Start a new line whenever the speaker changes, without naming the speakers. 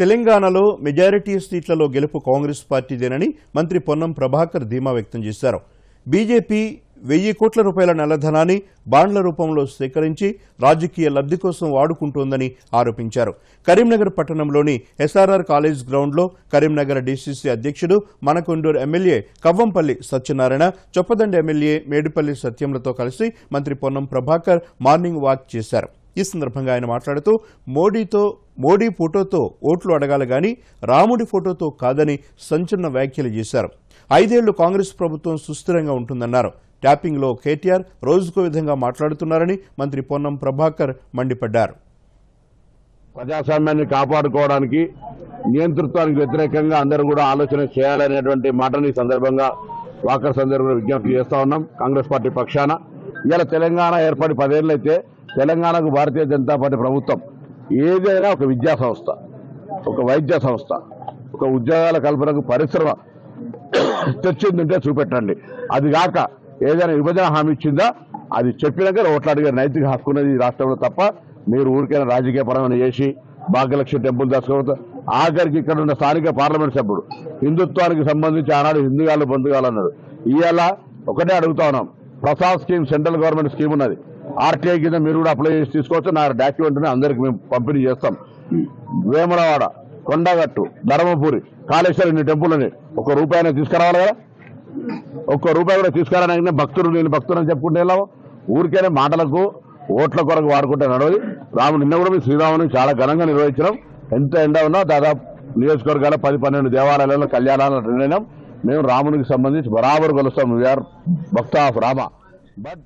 తెలంగాణలో మెజారిటీ సీట్లలో గెలుపు కాంగ్రెస్ పార్టీదేనని మంత్రి పొన్నం ప్రభాకర్ ధీమా వ్యక్తం చేశారు. బీజేపీ వెయ్యి కోట్ల రూపాయల నల్లధనాన్ని బాండ్ల రూపంలో సేకరించి రాజకీయ లబ్ధి కోసం వాడుకుంటోందని ఆరోపించారు. కరీంనగర్ పట్టణంలోని ఎస్ఆర్ఆర్ కాలేజ్ గ్రౌండ్లో కరీంనగర్ డీసీసీ అధ్యక్షుడు మనకొండూరు ఎమ్మెల్యే కవ్వంపల్లి సత్యనారాయణ చొప్పదండి ఎమ్మెల్యే మేడిపల్లి సత్యంలతో కలిసి మంత్రి పొన్నం ప్రభాకర్ మార్నింగ్ వాక్ చేశారు. ఈ సందర్భంగా ఆయన మాట్లాడుతూ మోడీతో మోడీ ఫోటోతో ఓట్లు అడగాలి గాని రాముడి ఫోటోతో కాదని సంచలన వ్యాఖ్యలు చేశారు. ఐదేళ్ళు కాంగ్రెస్ ప్రభుత్వం సుస్థిరంగా ఉంటుందన్నారు. ట్యాపింగ్లో కేటీఆర్ రోజుకో విధంగా మాట్లాడుతున్నారని మంత్రి పొన్నం ప్రభాకర్ మండిపడ్డారు.
ప్రజాస్వామ్యాన్ని కాపాడుకోవడానికి నియంతృత్వానికి వ్యతిరేకంగా అందరూ కూడా ఆలోచన చేయాలనేటువంటి మాటని ఈ సందర్భంగా వాకర్ సందర్భంగా విజ్ఞప్తి చేస్తా ఉన్నాం కాంగ్రెస్ పార్టీ పక్షాన. ఇలా తెలంగాణ ఏర్పడి పదేళ్ళైతే తెలంగాణకు భారతీయ జనతా పార్టీ ప్రభుత్వం ఏదైనా ఒక విద్యా సంస్థ ఒక వైద్య సంస్థ ఒక ఉద్యోగాల కల్పనకు పరిశ్రమ తెచ్చిందంటే చూపెట్టండి. అది కాక ఏదైనా విభజన హామీ ఇచ్చిందా? అది చెప్పినాక ఓట్లాడిగా నైతిక హక్కు ఉన్నది రాష్ట్రంలో తప్ప మీరు ఊరికైనా రాజకీయ పరమైన చేసి భాగ్యలక్ష్మి టెంపుల్ దర్శకం ఆఖరికి ఇక్కడ ఉన్న స్థానిక పార్లమెంట్ సభ్యుడు హిందుత్వానికి సంబంధించి ఆనాడు హిందుగాలు బంధుగాలు అన్నాడు ఇవాళ ఒకటే అడుగుతా ఉన్నాం. Prasad scheme central government scheme ఉన్నది. ఆర్టీఐ కింద మీరు కూడా అప్లై చేసి తీసుకోవచ్చు. నా డాక్యుమెంట్ అందరికి మేము పంపిణీ చేస్తాం. వేమలవాడ కొండగట్టు ధర్మపురి కాళేశ్వరం ఇన్ని టెంపుల్ అని ఒక రూపాయి తీసుకురావాలి కదా? ఒక్క రూపాయి కూడా తీసుకురానైనా భక్తుడు నేను భక్తుడు అని చెప్పుకుంటే వెళ్ళాము ఊరికైనా మాటలకు ఓట్ల కొరకు వాడుకుంటే నడవది. రాముడు నిన్న కూడా మీ శ్రీరాముని చాలా ఘనంగా నిర్వహించడం ఎంత ఎండ ఉన్నా దాదాపు నియోజకవర్గాల పది పన్నెండు దేవాలయాలలో కళ్యాణాలు నిర్ణయం మేము రామునికి సంబంధించి బరాబరు కలుస్తాం. We are bhakta of Rama. But